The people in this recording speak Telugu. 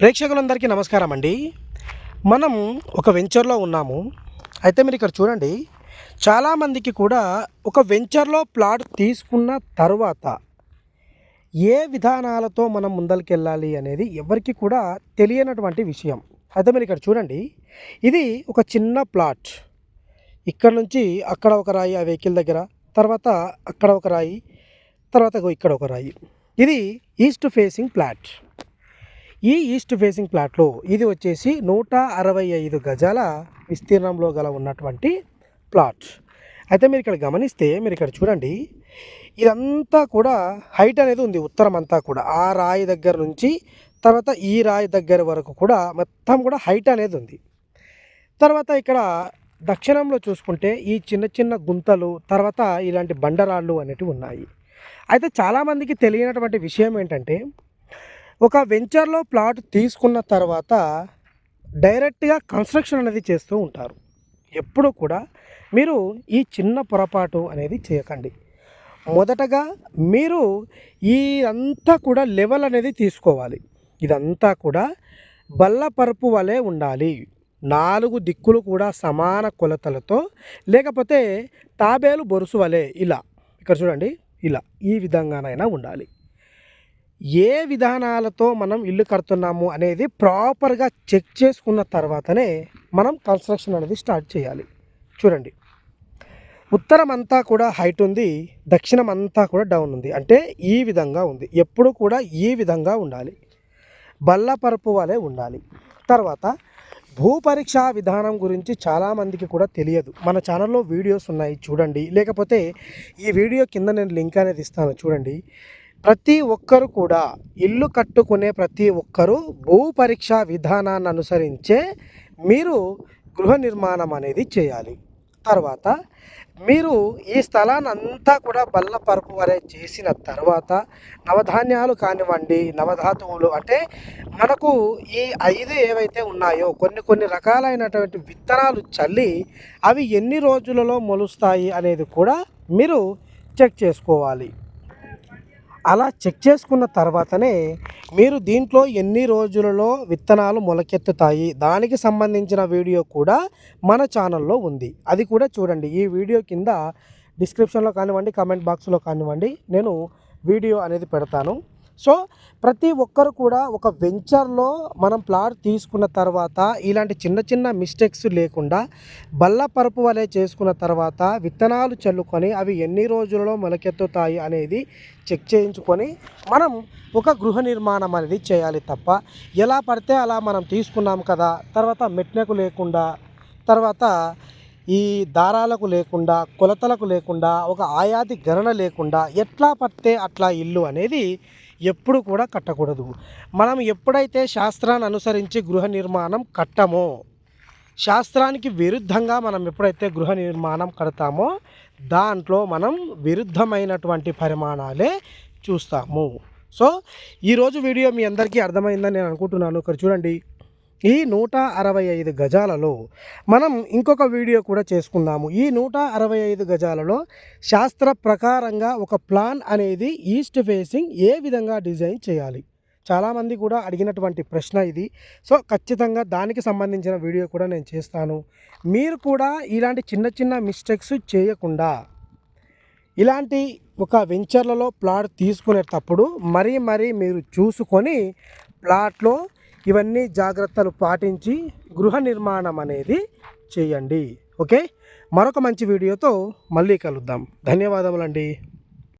ప్రేక్షకులందరికీ నమస్కారం అండి. మనం ఒక వెంచర్లో ఉన్నాము. అయితే మీరు ఇక్కడ చూడండి చాలామందికి కూడా ఒక వెంచర్లో ప్లాట్ తీసుకున్న తర్వాత ఏ విధానాలతో మనం ముందరికెళ్ళాలి అనేది ఎవరికి కూడా తెలియనటువంటి విషయం. అయితే మీరు ఇక్కడ చూడండి ఇది ఒక చిన్న ప్లాట్. ఇక్కడ నుంచి అక్కడ ఒక రాయి ఆ వెహికల్ దగ్గర తర్వాత అక్కడ ఒక రాయి తర్వాత ఇక్కడ ఒక రాయి. ఇది ఈస్ట్ ఫేసింగ్ ప్లాట్. ఈ ఈస్ట్ ఫేసింగ్ ప్లాట్లో ఇది వచ్చేసి నూట అరవై ఐదు గజాల విస్తీర్ణంలో గల ఉన్నటువంటి ప్లాట్. అయితే మీరు ఇక్కడ గమనిస్తే మీరు ఇక్కడ చూడండి ఇదంతా కూడా హైట్ అనేది ఉంది ఉత్తరం అంతా కూడా. ఆ రాయి దగ్గర నుంచి తర్వాత ఈ రాయి దగ్గర వరకు కూడా మొత్తం కూడా హైట్ అనేది ఉంది. తర్వాత ఇక్కడ దక్షిణంలో చూసుకుంటే ఈ చిన్న చిన్న గుంతలు తర్వాత ఇలాంటి బండరాళ్ళు అనేటివి ఉన్నాయి. అయితే చాలామందికి తెలియనటువంటి విషయం ఏంటంటే ఒక వెంచర్లో ప్లాట్ తీసుకున్న తర్వాత డైరెక్ట్గా కన్స్ట్రక్షన్ అనేది చేస్తూ ఉంటారు. ఎప్పుడూ కూడా మీరు ఈ చిన్న పొరపాటు అనేది చేయకండి. మొదటగా మీరు ఈ అంతా కూడా లెవెల్ అనేది తీసుకోవాలి. ఇదంతా కూడా బల్లపరుపు వలె ఉండాలి. నాలుగు దిక్కులు కూడా సమాన కొలతలతో లేకపోతే తాబేలు బొరుసు వలె ఇలా. ఇక్కడ చూడండి ఇలా. ఈ విధంగానైనా ఉండాలి. ఏ విధానాలతో మనం ఇల్లు కడుతున్నాము అనేది ప్రాపర్గా చెక్ చేసుకున్న తర్వాతనే మనం కన్స్ట్రక్షన్ అనేది స్టార్ట్ చేయాలి. చూడండి. ఉత్తరం అంతా కూడా హైట్ ఉంది దక్షిణం అంతా కూడా డౌన్ ఉంది. అంటే ఈ విధంగా ఉంది. ఎప్పుడు కూడా ఈ విధంగా ఉండాలి. బల్లపరుపు వలె ఉండాలి. తర్వాత భూపరీక్ష విధానం గురించి చాలామందికి కూడా తెలియదు. మన ఛానల్లో వీడియోస్ ఉన్నాయి చూడండి. లేకపోతే ఈ వీడియో కింద నేను లింక్ అనేది ఇస్తాను చూడండి. ప్రతి ఒక్కరు కూడా ఇల్లు కట్టుకునే ప్రతి ఒక్కరూ భూ పరీక్ష విధానాన్ని అనుసరించే మీరు గృహ నిర్మాణం అనేది చేయాలి. తర్వాత మీరు ఈ స్థలాన్ని అంతా కూడా బల్లపరుపు వరే చేసిన తర్వాత నవధాన్యాలు కానివ్వండి నవధాతువులు అంటే మనకు ఈ ఐదు ఏవైతే ఉన్నాయో కొన్ని కొన్ని రకాలైనటువంటి విత్తనాలు చల్లి అవి ఎన్ని రోజులలో మొలుస్తాయి అనేది కూడా మీరు చెక్ చేసుకోవాలి. అలా చెక్ చేసుకున్న తర్వాతనే మీరు దీంట్లో ఎన్ని రోజులలో విత్తనాలు మొలకెత్తుతాయి దానికి సంబంధించిన వీడియో కూడా మన ఛానల్లో ఉంది. అది కూడా చూడండి. ఈ వీడియో కింద డిస్క్రిప్షన్లో కానివ్వండి కామెంట్ బాక్స్లో కానివ్వండి నేను వీడియో అనేది పెడతాను. సో ప్రతి ఒక్కరు కూడా ఒక వెంచర్లో మనం ప్లాట్ తీసుకున్న తర్వాత ఇలాంటి చిన్న చిన్న మిస్టేక్స్ లేకుండా బల్లపరుపు వలె చేసుకున్న తర్వాత విత్తనాలు చల్లుకొని అవి ఎన్ని రోజులలో మొలకెత్తుతాయి అనేది చెక్ చేయించుకొని మనం ఒక గృహ నిర్మాణం అనేది చేయాలి తప్ప ఎలా పడితే అలా మనం తీసుకున్నాం కదా తర్వాత మెట్నెకు లేకుండా తర్వాత ఈ దారాలకు లేకుండా కొలతలకు లేకుండా ఒక ఆయాది గణన లేకుండా ఎట్లా పడితే అట్లా ఇల్లు అనేది ఎప్పుడు కూడా కట్టకూడదు. మనం ఎప్పుడైతే శాస్త్రాన్ని అనుసరించి గృహ నిర్మాణం కట్టమో శాస్త్రానికి విరుద్ధంగా మనం ఎప్పుడైతే గృహ నిర్మాణం కడతామో దాంట్లో మనం విరుద్ధమైనటువంటి పరిమాణాలే చూస్తాము. సో ఈరోజు వీడియో మీ అందరికీ అర్థమైందని నేను అనుకుంటున్నాను. ఇక్కడ చూడండి. ఈ నూట అరవై ఐదు గజాలలో మనం ఇంకొక వీడియో కూడా చేసుకుందాము. ఈ నూట అరవై ఐదు గజాలలో శాస్త్ర ప్రకారంగా ఒక ప్లాన్ అనేది ఈస్ట్ ఫేసింగ్ ఏ విధంగా డిజైన్ చేయాలి? చాలామంది కూడా అడిగినటువంటి ప్రశ్న ఇది. సో ఖచ్చితంగా దానికి సంబంధించిన వీడియో కూడా నేను చేస్తాను. మీరు కూడా ఇలాంటి చిన్న చిన్న మిస్టేక్స్ చేయకుండా ఇలాంటి ఒక వెంచర్లలో ప్లాట్ తీసుకునేటప్పుడు మరీ మరీ మీరు చూసుకొని ప్లాట్లో ఇవన్నీ జాగ్రత్తలు పాటించి గృహ నిర్మాణం అనేది చేయండి. ఓకే? మరొక మంచి వీడియోతో మళ్ళీ కలుద్దాం. ధన్యవాదములండి.